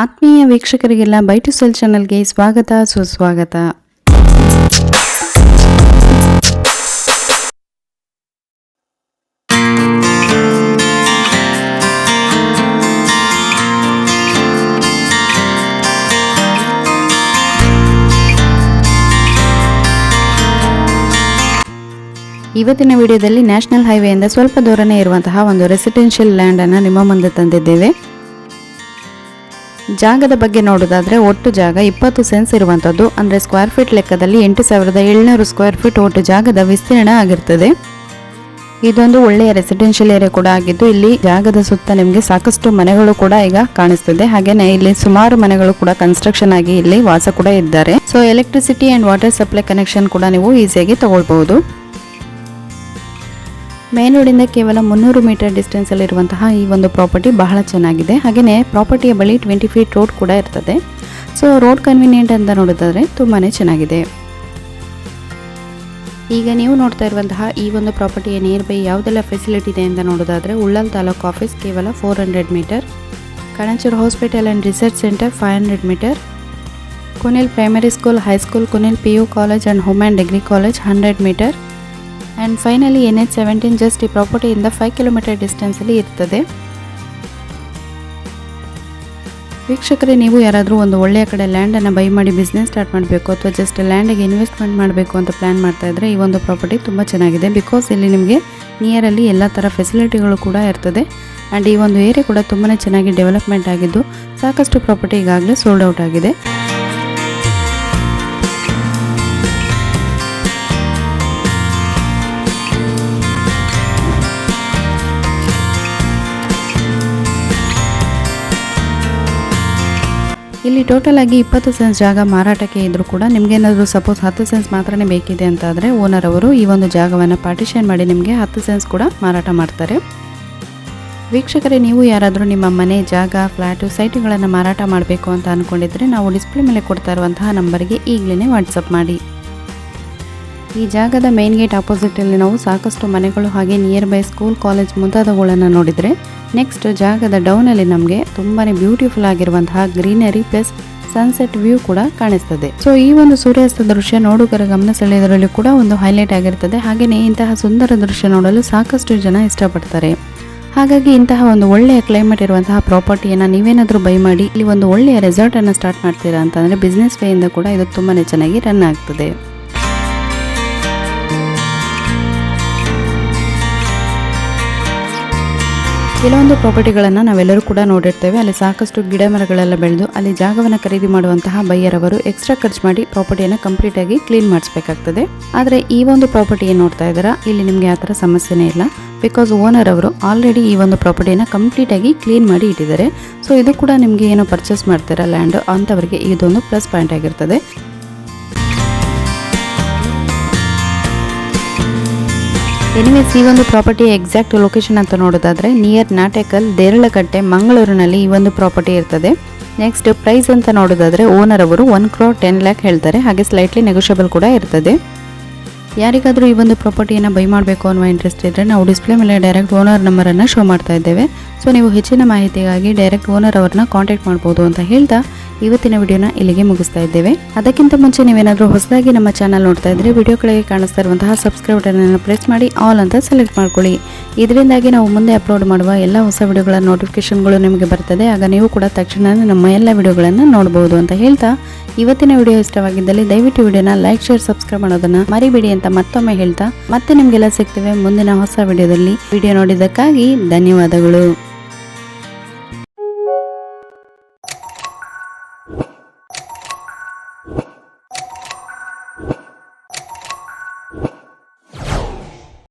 ಆತ್ಮೀಯ ವೀಕ್ಷಕರಿಗೆಲ್ಲ by to sell ಚಾನಲ್ಗೆ ಸ್ವಾಗತ, ಸುಸ್ವಾಗತ. ಇವತ್ತಿನ ವಿಡಿಯೋದಲ್ಲಿ ನ್ಯಾಷನಲ್ ಹೈವೇಯಿಂದ ಸ್ವಲ್ಪ ದೂರನೇ ಇರುವಂತಹ ಒಂದು ರೆಸಿಡೆನ್ಷಿಯಲ್ ಲ್ಯಾಂಡನ್ನು ನಿಮ್ಮ ಮುಂದೆ ತಂದಿದ್ದೇವೆ. ಜಾಗದ ಬಗ್ಗೆ ನೋಡೋದಾದರೆ ಒಟ್ಟು ಜಾಗ ಇಪ್ಪತ್ತು ಸೆನ್ಸ್ ಇರುವಂಥದ್ದು ಅಂದರೆ ಸ್ಕ್ವೇರ್ ಫೀಟ್ ಲೆಕ್ಕದಲ್ಲಿ ಎಂಟು ಸಾವಿರದ ಏಳ್ನೂರು ಸ್ಕ್ವೇರ್ ಫೀಟ್ ಒಟ್ಟು ಜಾಗದ ವಿಸ್ತೀರ್ಣ ಆಗಿರ್ತದೆ. ಇದೊಂದು ಒಳ್ಳೆಯ ರೆಸಿಡೆನ್ಷಿಯಲ್ ಏರಿಯಾ ಕೂಡ ಆಗಿದ್ದು, ಇಲ್ಲಿ ಜಾಗದ ಸುತ್ತ ನಿಮಗೆ ಸಾಕಷ್ಟು ಮನೆಗಳು ಕೂಡ ಈಗ ಕಾಣಿಸ್ತಿದೆ. ಹಾಗೇನೆ ಇಲ್ಲಿ ಸುಮಾರು ಮನೆಗಳು ಕೂಡ ಕನ್ಸ್ಟ್ರಕ್ಷನ್ ಆಗಿ ಇಲ್ಲಿ ವಾಸ ಕೂಡ ಇದ್ದಾರೆ. So electricity and water supply connection ಕೂಡ ನೀವು ಈಸಿಯಾಗಿ ತಗೊಳ್ಬಹುದು. ಮೇನ್ ರೋಡಿಂದ ಕೇವಲ ಮುನ್ನೂರು ಮೀಟರ್ ಡಿಸ್ಟೆನ್ಸ್ ಅಲ್ಲಿ ಇರುವಂತಹ ಈ ಒಂದು ಪ್ರಾಪರ್ಟಿ ಬಹಳ ಚೆನ್ನಾಗಿದೆ. ಹಾಗೆಯೇ ಪ್ರಾಪರ್ಟಿಯ ಬಳಿ ಟ್ವೆಂಟಿ ಫೀಟ್ ರೋಡ್ ಕೂಡ ಇರ್ತದೆ. ಸೊ, ರೋಡ್ ಕನ್ವಿನಿಯೆಂಟ್ ಅಂತ ನೋಡೋದಾದ್ರೆ ತುಂಬಾನೇ ಚೆನ್ನಾಗಿದೆ. ಈಗ ನೀವು ನೋಡ್ತಾ ಇರುವಂತಹ ಈ ಒಂದು ಪ್ರಾಪರ್ಟಿಯ ನಿಯರ್ ಬೈ ಯಾವುದೆಲ್ಲ ಫೆಸಿಲಿಟಿ ಇದೆ ಅಂತ ನೋಡೋದಾದ್ರೆ ಉಳ್ಳಲ್ ತಾಲೂಕು ಆಫೀಸ್ ಕೇವಲ four hundred metre Kanachur hospital and research centre five hundred metre Kunil primary school high school Kunil P U college and home and degree college hundred metre and finally N H seventeen just ಈ ಪ್ರಾಪರ್ಟಿಯಿಂದ five kilometre ಡಿಸ್ಟೆನ್ಸಲ್ಲಿ ಇರ್ತದೆ. ವೀಕ್ಷಕರೇ, ನೀವು ಯಾರಾದರೂ ಒಂದು ಒಳ್ಳೆಯ ಕಡೆ ಲ್ಯಾಂಡನ್ನು ಬೈ ಮಾಡಿ ಬಿಸ್ನೆಸ್ ಸ್ಟಾರ್ಟ್ ಮಾಡಬೇಕು ಅಥವಾ ಜಸ್ಟ್ ಲ್ಯಾಂಡಿಗೆ ಇನ್ವೆಸ್ಟ್ಮೆಂಟ್ ಮಾಡಬೇಕು ಅಂತ ಪ್ಲ್ಯಾನ್ ಮಾಡ್ತಾ ಇದ್ದರೆ ಈ ಒಂದು ಪ್ರಾಪರ್ಟಿ ತುಂಬ ಚೆನ್ನಾಗಿದೆ. ಬಿಕಾಸ್ ಇಲ್ಲಿ ನಿಮಗೆ ನಿಯರಲ್ಲಿ ಎಲ್ಲ ಥರ ಫೆಸಿಲಿಟಿಗಳು ಕೂಡ ಇರ್ತದೆ. ಆ್ಯಂಡ್ ಈ ಒಂದು ಏರಿಯಾ ಕೂಡ ತುಂಬಾ ಚೆನ್ನಾಗಿ ಡೆವಲಪ್ಮೆಂಟ್ ಆಗಿದ್ದು ಸಾಕಷ್ಟು ಪ್ರಾಪರ್ಟಿ ಈಗಾಗಲೇ ಸೋಲ್ಡ್ ಔಟ್ ಆಗಿದೆ. ಇಲ್ಲಿ ಟೋಟಲ್ ಆಗಿ ಇಪ್ಪತ್ತು ಸೆನ್ಸ್ ಜಾಗ ಮಾರಾಟಕ್ಕೆ ಇದ್ರೂ ಕೂಡ ನಿಮಗೇನಾದರೂ ಸಪೋಸ್ ಹತ್ತು ಸೆನ್ಸ್ ಮಾತ್ರನೇ ಬೇಕಿದೆ ಅಂತ ಆದರೆ ಓನರ್ ಅವರು ಈ ಒಂದು ಜಾಗವನ್ನು ಪಾರ್ಟಿಷನ್ ಮಾಡಿ ನಿಮಗೆ ಹತ್ತು ಸೆನ್ಸ್ ಕೂಡ ಮಾರಾಟ ಮಾಡ್ತಾರೆ. ವೀಕ್ಷಕರೇ, ನೀವು ಯಾರಾದರೂ ನಿಮ್ಮ ಮನೆ, ಜಾಗ ಫ್ಲ್ಯಾಟು ಸೈಟ್ಗಳನ್ನು ಮಾರಾಟ ಮಾಡಬೇಕು ಅಂತ ಅಂದ್ಕೊಂಡಿದ್ರೆ ನಾವು ಡಿಸ್ಪ್ಲೇ ಮೇಲೆ ಕೊಡ್ತಾ ಇರುವಂತಹ ನಂಬರ್ಗೆ ಈಗಲೇ ವಾಟ್ಸಪ್ ಮಾಡಿ. ಈ ಜಾಗದ ಮೇನ್ ಗೇಟ್ ಆಪೋಸಿಟಲ್ಲಿ ನಾವು ಸಾಕಷ್ಟು ಮನೆಗಳು ಹಾಗೆ ನಿಯರ್ ಬೈ ಸ್ಕೂಲ್ ಕಾಲೇಜ್ ಮುಂತಾದವುಗಳನ್ನು ನೋಡಿದರೆ ನೆಕ್ಸ್ಟ್ ಜಾಗದ ಡೌನಲ್ಲಿ ನಮಗೆ ತುಂಬಾ ಬ್ಯೂಟಿಫುಲ್ ಆಗಿರುವಂತಹ ಗ್ರೀನರಿ ಪ್ಲಸ್ ಸನ್ಸೆಟ್ ವ್ಯೂ ಕೂಡ ಕಾಣಿಸ್ತದೆ. ಸೊ ಈ ಒಂದು ಸೂರ್ಯಾಸ್ತ ದೃಶ್ಯ ನೋಡುಗರ ಗಮನ ಸೆಳೆಯೋದರಲ್ಲಿ ಕೂಡ ಒಂದು ಹೈಲೈಟ್ ಆಗಿರ್ತದೆ. ಹಾಗೆಯೇ ಇಂತಹ ಸುಂದರ ದೃಶ್ಯ ನೋಡಲು ಸಾಕಷ್ಟು ಜನ ಇಷ್ಟಪಡ್ತಾರೆ. ಹಾಗಾಗಿ ಇಂತಹ ಒಂದು ಒಳ್ಳೆಯ ಕ್ಲೈಮೇಟ್ ಇರುವಂತಹ ಪ್ರಾಪರ್ಟಿಯನ್ನು ನೀವೇನಾದರೂ ಬೈ ಮಾಡಿ, ಇಲ್ಲಿ ಒಂದು ಒಳ್ಳೆಯ ರೆಸಾರ್ಟನ್ನು ಸ್ಟಾರ್ಟ್ ಮಾಡ್ತೀರಾ ಅಂತಂದರೆ ಬಿಸ್ನೆಸ್ ವೇಯಿಂದ ಕೂಡ ಇದು ತುಂಬಾ ಚೆನ್ನಾಗಿ ರನ್ ಆಗ್ತದೆ. ಕೆಲವೊಂದು ಪ್ರಾಪರ್ಟಿಗಳನ್ನು ನಾವೆಲ್ಲರೂ ಕೂಡ ನೋಡಿರ್ತೇವೆ. ಅಲ್ಲಿ ಸಾಕಷ್ಟು ಗಿಡ ಮರಗಳೆಲ್ಲ ಬೆಳೆದು ಅಲ್ಲಿ ಜಾಗವನ್ನು ಖರೀದಿ ಮಾಡುವಂತಹ ಬೈಯರ್ ಎಕ್ಸ್ಟ್ರಾ ಖರ್ಚು ಮಾಡಿ ಪ್ರಾಪರ್ಟಿಯನ್ನು ಕಂಪ್ಲೀಟ್ ಆಗಿ ಕ್ಲೀನ್ ಮಾಡಿಸ್ಬೇಕಾಗ್ತದೆ. ಆದರೆ ಈ ಒಂದು ಪ್ರಾಪರ್ಟಿ ಏನು ನೋಡ್ತಾ ಇದ್ದೀರಾ? ಇಲ್ಲಿ ನಿಮಗೆ ಆ ಥರ ಸಮಸ್ಯೆನೇ ಇಲ್ಲ. ಬಿಕಾಸ್ ಓನರ್ ಅವರು ಆಲ್ರೆಡಿ ಈ ಒಂದು ಪ್ರಾಪರ್ಟಿಯನ್ನು ಕಂಪ್ಲೀಟ್ ಆಗಿ ಕ್ಲೀನ್ ಮಾಡಿ ಇಟ್ಟಿದ್ದಾರೆ. ಸೊ ಇದು ಕೂಡ ನಿಮಗೆ ಏನೋ ಪರ್ಚೇಸ್ ಮಾಡ್ತೀರಾ ಲ್ಯಾಂಡ್ ಅಂಥವರಿಗೆ ಇದೊಂದು ಪ್ಲಸ್ ಪಾಯಿಂಟ್ ಆಗಿರ್ತದೆ. ಎನಿವೇಸ್ ಈ ಒಂದು ಪ್ರಾಪರ್ಟಿಯ ಎಕ್ಸಾಕ್ಟ್ ಲೊಕೇಶನ್ ಅಂತ ನೋಡೋದಾದ್ರೆ ನಿಯರ್ ನಾಟೆಕಲ್ ದೇರಳಕಟ್ಟೆ, ಮಂಗಳೂರಿನಲ್ಲಿ ಈ ಒಂದು ಪ್ರಾಪರ್ಟಿ ಇರ್ತದೆ. ನೆಕ್ಸ್ಟ್ ಪ್ರೈಸ್ ಅಂತ ನೋಡೋದಾದ್ರೆ ಓನರ್ ಅವರು ಒನ್ ಕ್ರೋ ಟೆನ್ ಲ್ಯಾಕ್ ಹೇಳ್ತಾರೆ. ಹಾಗೆ ಸ್ಲೈಟ್ಲಿ ನೆಗೋಷಿಯಬಲ್ ಕೂಡ ಇರ್ತದೆ. ಯಾರಿಗಾದರೂ ಈ ಒಂದು ಪ್ರಾಪರ್ಟಿಯನ್ನು ಬೈ ಮಾಡಬೇಕು ಅನ್ನುವ ಇಂಟ್ರೆಸ್ಟ್ ಇದ್ದರೆ ನಾವು ಡಿಸ್ಪ್ಲೇ ಮೇಲೆ ಡೈರೆಕ್ಟ್ ಓನರ್ ನಂಬರನ್ನು ಶೋ ಮಾಡ್ತಾ ಇದ್ದೇವೆ. ಸೊ ನೀವು ಹೆಚ್ಚಿನ ಮಾಹಿತಿಗಾಗಿ ಡೈರೆಕ್ಟ್ ಓನರ್ ಅವರನ್ನ ಕಾಂಟ್ಯಾಕ್ಟ್ ಮಾಡ್ಬೋದು ಅಂತ ಹೇಳ್ತಾ ಇವತ್ತಿನ ವಿಡಿಯೋನ ಇಲ್ಲಿಗೆ ಮುಗಿಸ್ತಾ ಇದ್ದೇವೆ. ಅದಕ್ಕಿಂತ ಮುಂಚೆ ನೀವೇನಾದರೂ ಹೊಸದಾಗಿ ನಮ್ಮ ಚಾನಲ್ ನೋಡ್ತಾ ಇದ್ರೆ ವಿಡಿಯೋ ಕೆಳಗೆ ಕಾಣಿಸ್ತಾ ಇರುವಂತಹ ಸಬ್ಸ್ಕ್ರೈಬ್ ಬಟನನ್ನು ಪ್ರೆಸ್ ಮಾಡಿ ಆಲ್ ಅಂತ ಸೆಲೆಕ್ಟ್ ಮಾಡ್ಕೊಳ್ಳಿ. ಇದರಿಂದಾಗಿ ನಾವು ಮುಂದೆ ಅಪ್ಲೋಡ್ ಮಾಡುವ ಎಲ್ಲ ಹೊಸ ವಿಡಿಯೋಗಳ ನೋಟಿಫಿಕೇಶನ್ಗಳು ನಿಮಗೆ ಬರ್ತದೆ. ಆಗ ನೀವು ಕೂಡ ತಕ್ಷಣ ನಮ್ಮ ಎಲ್ಲ ವಿಡಿಯೋಗಳನ್ನು ನೋಡಬಹುದು ಅಂತ ಹೇಳ್ತಾ ಇವತ್ತಿನ ವಿಡಿಯೋ ಇಷ್ಟವಾಗಿದ್ದಲ್ಲಿ ದಯವಿಟ್ಟು ವಿಡಿಯೋನ ಲೈಕ್ ಶೇರ್ ಸಬ್ಸ್ಕ್ರೈಬ್ ಮಾಡೋದನ್ನ ಮರಿಬೇಡಿ ಅಂತ ಮತ್ತೊಮ್ಮೆ ಹೇಳ್ತಾ ಮತ್ತೆ ನಿಮಗೆಲ್ಲ ಸಿಗ್ತೇವೆ ಮುಂದಿನ ಹೊಸ ವಿಡಿಯೋದಲ್ಲಿ. ವಿಡಿಯೋ ನೋಡಿದ್ದಕ್ಕಾಗಿ ಧನ್ಯವಾದಗಳು.